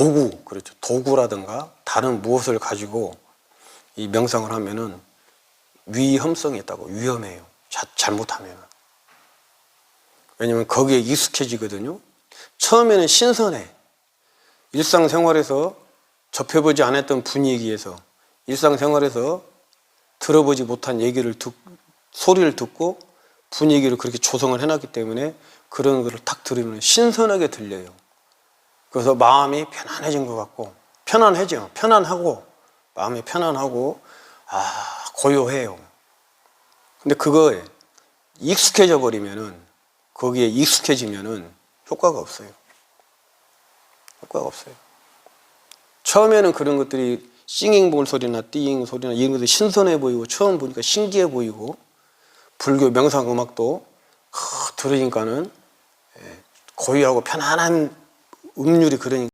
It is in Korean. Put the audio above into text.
도구, 그렇죠. 도구라든가 다른 무엇을 가지고 이 명상을 하면은 위험성이 있다고 위험해요. 자, 잘못하면. 왜냐면 거기에 익숙해지거든요. 처음에는 신선해. 일상생활에서 접해보지 않았던 분위기에서 일상생활에서 들어보지 못한 얘기를 듣, 소리를 듣고 분위기를 그렇게 조성을 해놨기 때문에 그런 거를 탁 들으면 신선하게 들려요. 그래서 마음이 편안해진 것 같고 편안해져 편안하고 마음이 편안하고 아 고요해요. 근데 그거에 익숙해져 버리면은 거기에 익숙해지면은 효과가 없어요. 효과가 없어요. 처음에는 그런 것들이 싱잉볼 소리나 띠잉 소리나 이런 것들이 신선해 보이고 처음 보니까 신기해 보이고 불교 명상 음악도 하, 들으니까는 예, 고요하고 편안한 음률이 그러니까